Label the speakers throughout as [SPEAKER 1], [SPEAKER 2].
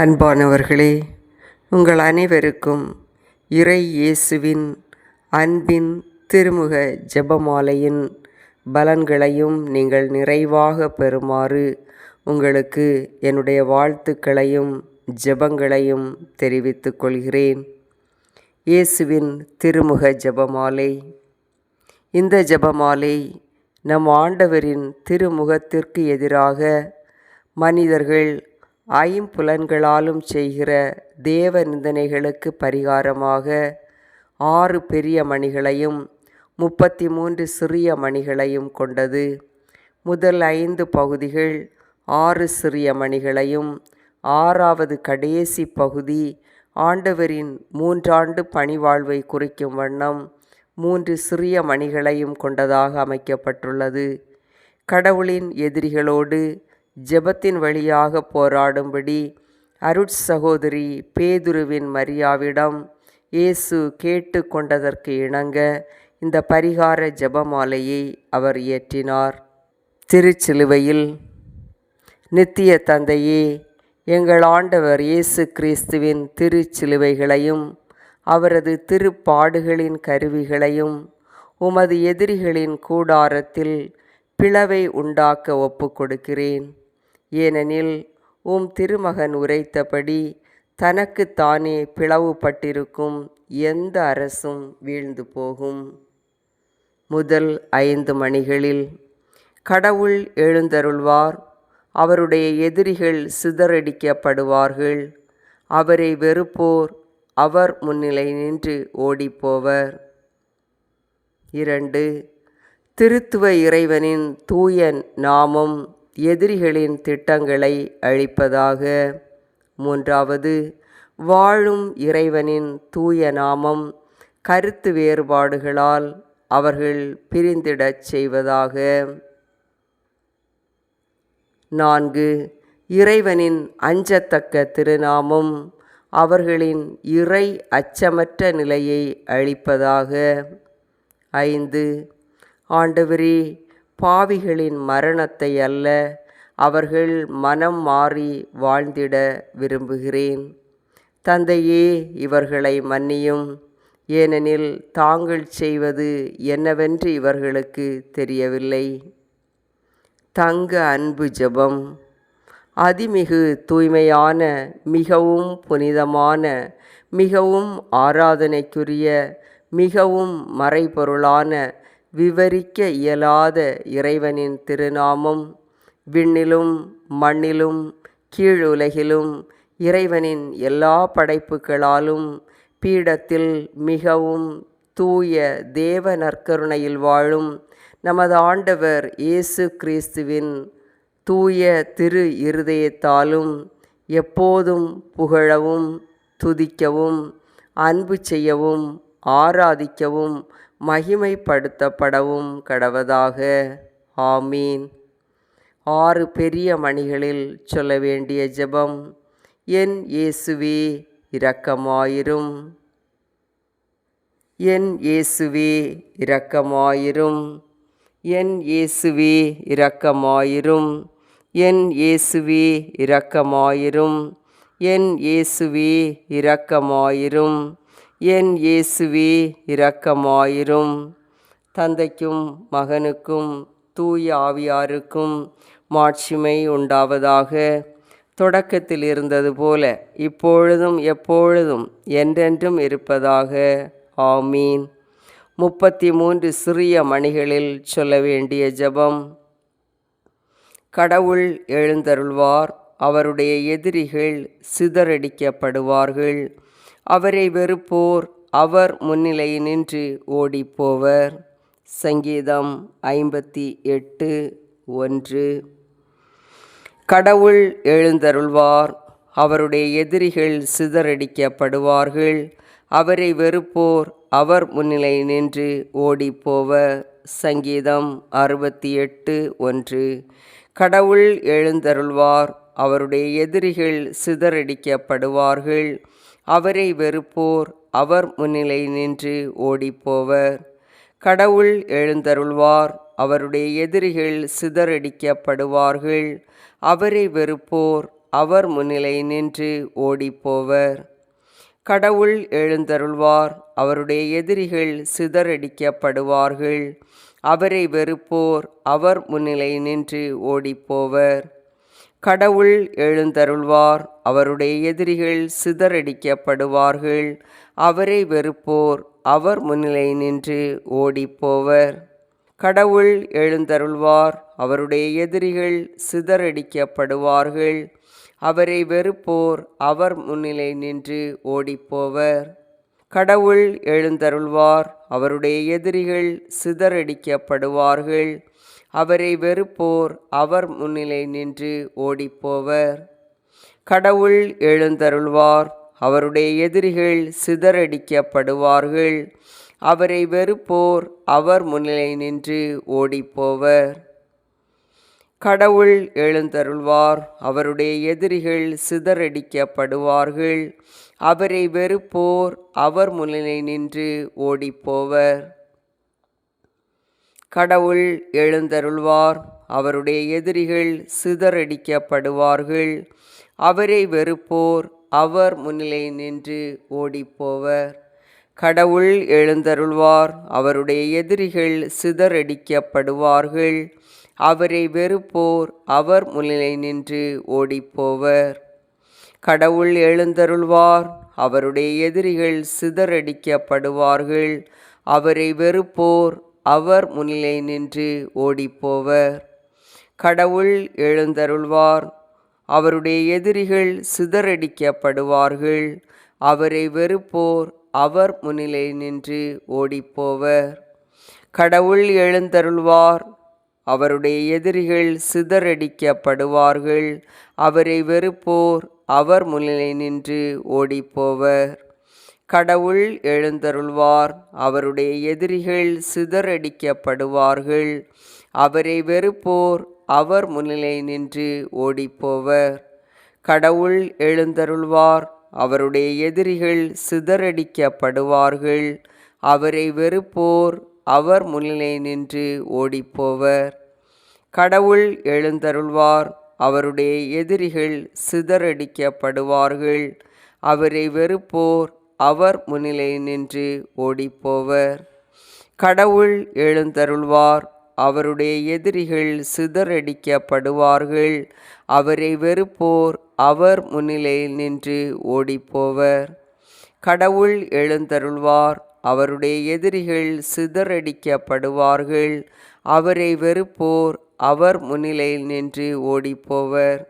[SPEAKER 1] அன்பானவர்களே உங்கள் அனைவருக்கும் இறை இயேசுவின் அன்பின் திருமுக ஜெபமாலையின் பலன்களையும் நீங்கள் நிறைவாக பெறுமாறு உங்களுக்கு என்னுடைய வாழ்த்துக்களையும் ஜெபங்களையும் தெரிவித்துக் கொள்கிறேன். இயேசுவின் திருமுக ஜெபமாலை. இந்த ஜெபமாலை நம் ஆண்டவரின் திருமுகத்திற்கு எதிராக மனிதர்கள் ஐம்புலன்களாலும் செய்கிற தேவ நிந்தனைகளுக்கு பரிகாரமாக ஆறு பெரிய மணிகளையும் முப்பத்தி மூன்று சிறிய மணிகளையும் கொண்டது. முதல் ஐந்து பகுதிகள் ஆறு சிறிய மணிகளையும் ஆறாவது கடைசி பகுதி ஆண்டவரின் மூன்றாண்டு பணிவாழ்வை குறிக்கும் வண்ணம் மூன்று சிறிய மணிகளையும் கொண்டதாக அமைக்கப்பட்டுள்ளது. கடவுளின் எதிரிகளோடு ஜெபத்தின் வழியாக போராடும்படி அருட்சகோதரி பேதுருவின் மரியாவிடம் இயேசு கேட்டு கொண்டதற்கு இணங்க இந்த பரிகார ஜெபமாலையை அவர் இயற்றினார். திருச்சிலுவையில் நித்திய தந்தையே எங்கள் ஆண்டவர் இயேசு கிறிஸ்துவின் திருச்சிலுவைகளையும் அவரது திருப்பாடுகளின் கருவிகளையும் உமது எதிரிகளின் கூடாரத்தில் பிளவை உண்டாக்க ஒப்புக்கொடுக்கிறேன். ஏனெனில் உம் திருமகன் உரைத்தபடி தனக்கு தானே பிளவுபட்டிருக்கும் எந்த அரசும் வீழ்ந்து போகும். முதல் ஐந்து மணிகளில் கடவுள் எழுந்தருள்வார். அவருடைய எதிரிகள் சிதறடிக்கப்படுவார்கள். அவரை வெறுப்போர் அவர் முன்னிலை நின்று ஓடிப்போவர். இரண்டு திருத்துவ இறைவனின் தூய நாமம் எதிரிகளின் திட்டங்களை அழிப்பதாக. மூன்றாவது வாழும் இறைவனின் தூய நாமம் கருத்து வேறுபாடுகளால் அவர்கள் பிரிந்திடச் செய்வதாக. நான்கு இறைவனின் அஞ்சத்தக்க திருநாமம் அவர்களின் இறை அச்சமற்ற நிலையை அழிப்பதாக. ஐந்து ஆண்டவரே பாவிகளின் மரணத்தை அல்ல அவர்கள் மனம் மாறி வாழ்ந்திட விரும்புகிறேன். தந்தையே இவர்களை மன்னியும். ஏனெனில் தாங்கள் செய்வது என்னவென்று இவர்களுக்கு தெரியவில்லை. தங்க அன்பு ஜெபம். அதிமிகு தூய்மையான மிகவும் புனிதமான மிகவும் ஆராதனைக்குரிய மிகவும் மறைபொருளான விவரிக்க இயலாத இறைவனின் திருநாமம் விண்ணிலும் மண்ணிலும் கீழுலகிலும் இறைவனின் எல்லா படைப்புகளாலும் பீடத்தில் மிகவும் தூய தேவ நற்கருணையில் வாழும் நமது ஆண்டவர் இயேசு கிறிஸ்துவின் தூய திரு இருதயத்தாலும் எப்போதும் புகழவும் துதிக்கவும் அன்பு செய்யவும் ஆராதிக்கவும் மகிமைப்படுத்தப்படவும் கடவதாக. ஆமீன். ஆறு பெரிய மணிகளில் சொல்ல வேண்டிய ஜெபம் என் இயேசுவே இரக்கமாயிரும். என் இயேசுவே இரக்கமாயிரும். என் இயேசுவே இரக்கமாயிரும். என் இயேசுவே இரக்கமாயிரும். என் இயேசுவே இரக்கமாயிரும். என் இயேசுவே இரக்கமாயிரும். தந்தைக்கும் மகனுக்கும் தூய ஆவியாருக்கும் மாட்சிமை உண்டாவதாக. தொடக்கத்தில் இருந்தது போல இப்பொழுதும் எப்பொழுதும் என்றென்றும் இருப்பதாக. ஆமீன். முப்பத்தி மூன்று சிறிய மணிகளில் சொல்ல வேண்டிய ஜபம். கடவுள் எழுந்தருள்வார் அவருடைய எதிரிகள் சிதறடிக்கப்படுவார்கள். அவரை வெறுப்போர் அவர் முன்னிலை நின்று ஓடிப்போவர். சங்கீதம் ஐம்பத்தி எட்டு ஒன்று. கடவுள் எழுந்தருள்வார் அவருடைய எதிரிகள் சிதறடிக்கப்படுவார்கள். அவரை வெறுப்போர் அவர் முன்னிலை நின்று ஓடிப்போவர். சங்கீதம் அறுபத்தி எட்டு ஒன்று. கடவுள் எழுந்தருள்வார் அவருடைய எதிரிகள் சிதறடிக்கப்படுவார்கள். அவரை வெறுப்போர் அவர் முன்னிலை நின்று ஓடிப்போவர். கடவுள் எழுந்தருள்வார் அவருடைய எதிரிகள் சிதறடிக்கப்படுவார்கள். அவரை வெறுப்போர் அவர் முன்னிலை நின்று ஓடிப்போவர். கடவுள் எழுந்தருள்வார் அவருடைய எதிரிகள் சிதறடிக்கப்படுவார்கள். அவரை வெறுப்போர் அவர் முன்னிலை நின்று ஓடிப்போவர். கடவுள் எழுந்தருள்வார். அவருடைய எதிரிகள் சிதறடிக்கப்படுவார்கள். அவரை வெறுப்போர். அவர் முன்னிலை நின்று ஓடிப்போவர். கடவுள் எழுந்தருள்வார். அவருடைய எதிரிகள் சிதறடிக்கப்படுவார்கள். அவரை வெறுப்போர். அவர் முன்னிலை நின்று ஓடிப்போவர். கடவுள் எழுந்தருள்வார். அவருடைய எதிரிகள் சிதறடிக்கப்படுவார்கள். அவரை வெறுப்போர் அவர் முன்னிலை நின்று ஓடிப்போவர். கடவுள் எழுந்தருள்வார். அவருடைய எதிரிகள் சிதறடிக்கப்படுவார்கள். அவரை வெறுப்போர் அவர் முன்னிலை நின்று ஓடிப்போவர். கடவுள் எழுந்தருள்வார். அவருடைய எதிரிகள் சிதறடிக்கப்படுவார்கள். அவரை வெறுப்போர் அவர் முன்னிலை நின்று ஓடிப்போவர். கடவுள் எழுந்தருள்வார். அவருடைய எதிரிகள் சிதறடிக்கப்படுவார்கள். அவரை வெறுப்போர் அவர் முன்னிலை நின்று ஓடிப்போவர். கடவுள் எழுந்தருள்வார். அவருடைய எதிரிகள் சிதறடிக்கப்படுவார்கள். அவரை வெறுப்போர் அவர் முன்னிலை நின்று ஓடிப்போவர். கடவுள் எழுந்தருள்வார். அவருடைய எதிரிகள் சிதறடிக்கப்படுவார்கள். அவரை வெறுப்போர் அவர் முன்னிலை நின்று ஓடிப்போவர். கடவுள் எழுந்தருள்வார். அவருடைய எதிரிகள் சிதறடிக்கப்படுவார்கள். அவரை வெறுப்போர் அவர் முன்னிலை நின்று ஓடிப்போவர். கடவுள் எழுந்தருள்வார். அவருடைய எதிரிகள் சிதறடிக்கப்படுவார்கள். அவரை வெறுப்போர் அவர் முன்னிலை நின்று ஓடிப்போவர். கடவுள் எழுந்தருள்வார் அவருடைய எதிரிகள் சிதறடிக்கப்படுவார்கள். அவரை வெறுப்போர் அவர் முன்னிலை நின்று ஓடிப்போவர். கடவுள் எழுந்தருள்வார் அவருடைய எதிரிகள் சிதறடிக்கப்படுவார்கள். அவரை வெறுப்போர் அவர் முன்னிலை நின்று ஓடிப்போவர். கடவுள் எழுந்தருள்வார் அவருடைய எதிரிகள் சிதறடிக்கப்படுவார்கள். அவரை வெறுப்போர் அவர் முன்னிலை நின்று ஓடிப்போவர். கடவுள் எழுந்தருள்வார். அவருடைய எதிரிகள் சிதறடிக்கப்படுவார்கள். அவரை வெறுப்போர். அவர் முன்னிலையில் நின்று ஓடிப்போவர். கடவுள் எழுந்தருள்வார். அவருடைய எதிரிகள் சிதறடிக்கப்படுவார்கள். அவரை வெறுப்போர். அவர் முன்னிலையில் நின்று ஓடிப்போவர்.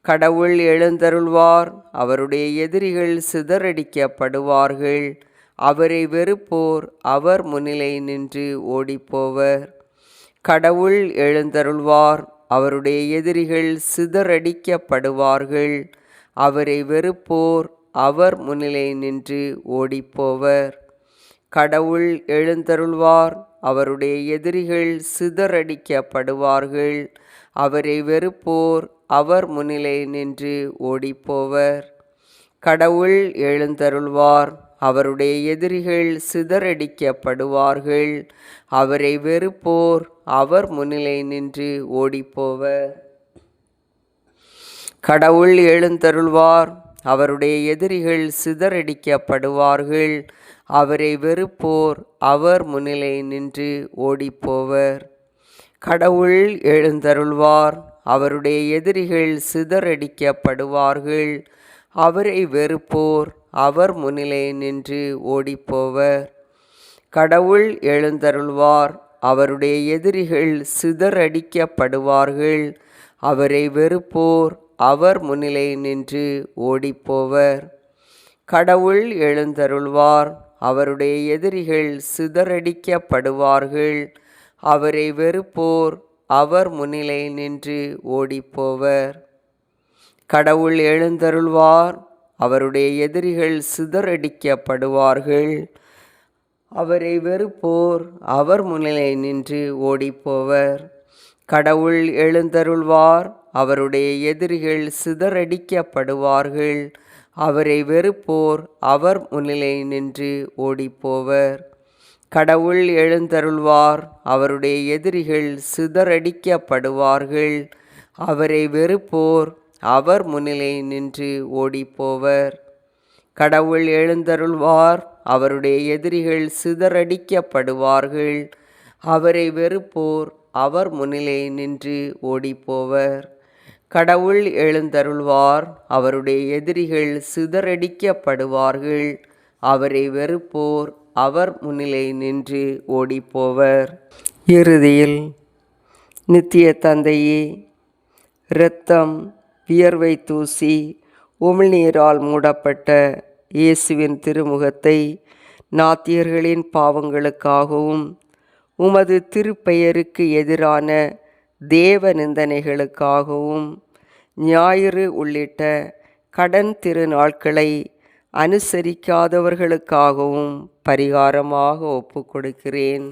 [SPEAKER 1] கடவுள் எழுந்தருள்வார் அவருடைய எதிரிகள் சிதறடிக்கப்படுவார்கள். அவரை வெறுப்போர் அவர் முன்னிலை நின்று ஓடிப்போவர். கடவுள் எழுந்தருள்வார் அவருடைய எதிரிகள் சிதறடிக்கப்படுவார்கள். அவரை வெறுப்போர் அவர் முன்னிலை நின்று ஓடிப்போவர். கடவுள் எழுந்தருள்வார் அவருடைய எதிரிகள் சிதறடிக்கப்படுவார்கள். அவரை வெறுப்போர் அவர் முன்னிலை நின்று ஓடிப்போவர். கடவுள் எழுந்தருள்வார். அவருடைய எதிரிகள் சிதறடிக்கப்படுவார்கள். அவரை வெறுப்போர் அவர் முன்னிலை நின்று ஓடிப்போவர். கடவுள் எழுந்தருள்வார். அவருடைய எதிரிகள் சிதறடிக்கப்படுவார்கள். அவரை வெறுப்போர் அவர் முன்னிலை நின்று ஓடிப்போவர். கடவுள் எழுந்தருள்வார். அவருடைய எதிரிகள் சிதறடிக்கப்படுவார்கள். அவரை வெறுப்போர் அவர் முன்னிலை நின்று ஓடிப்போவர். கடவுள் எழுந்தருள்வார். அவருடைய எதிரிகள் சிதறடிக்கப்படுவார்கள். அவரை வெறுப்போர் அவர் முன்னிலை நின்று ஓடிப்போவர். கடவுள் எழுந்தருள்வார். அவருடைய எதிரிகள் சிதறடிக்கப்படுவார்கள். அவரை வெறுப்போர் அவர் முன்னிலை நின்று ஓடிப்போவர். கடவுள் எழுந்தருள்வார் அவருடைய எதிரிகள் சிதறடிக்கப்படுவார்கள். அவரை வெறுப்போர் அவர் முன்னிலை நின்று ஓடிப்போவர். கடவுள் எழுந்தருள்வார் அவருடைய எதிரிகள் சிதறடிக்கப்படுவார்கள். அவரை வெறுப்போர் அவர் முன்னிலை நின்று ஓடிப்போவர். கடவுள் எழுந்தருள்வார் அவருடைய எதிரிகள் சிதறடிக்கப்படுவார்கள். அவரை வெறுப்போர் அவர் முன்னிலை நின்று ஓடிப்போவர். கடவுள் எழுந்தருள்வார் அவருடைய எதிரிகள் சிதறடிக்கப்படுவார்கள். அவரை வெறுப்போர் அவர் முன்னிலை நின்று ஓடிப்போவர். கடவுள் எழுந்தருள்வார் அவருடைய எதிரிகள் சிதறடிக்கப்படுவார்கள். அவரை வெறுப்போர் அவர் முன்னிலை நின்று ஓடிப்போவர். இறுதியில் நித்திய தந்தையே இரத்தம் வியர்வை தூசி உமிழ்நீரால் மூடப்பட்ட இயேசுவின் திருமுகத்தை நாத்தியர்களின் பாவங்களுக்காகவும் உமது திருப்பெயருக்கு எதிரான தேவ நிந்தனைகளுக்காகவும் ஞாயிறு உள்ளிட்ட கடன் திருநாட்களை அனுசரிக்காதவர்களுக்காகவும் பரிகாரமாக ஒப்புக்கொடுக்கிறேன்.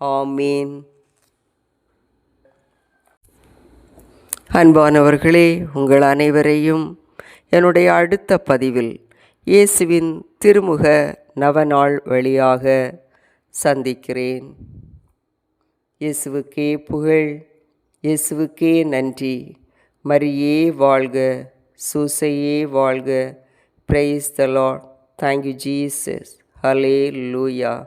[SPEAKER 1] ஆமீன். அன்பானவர்களே உங்கள் அனைவரையும் என்னுடைய அடுத்த பதிவில் இயேசுவின் திருமுக நவநாள் வழியாக சந்திக்கிறேன். இயேசுவுக்கே புகழ் இயேசுவுக்கே நன்றி. மரியே வாழ்க சூசையே வாழ்க. Praise the Lord. Thank you, Jesus. Hallelujah.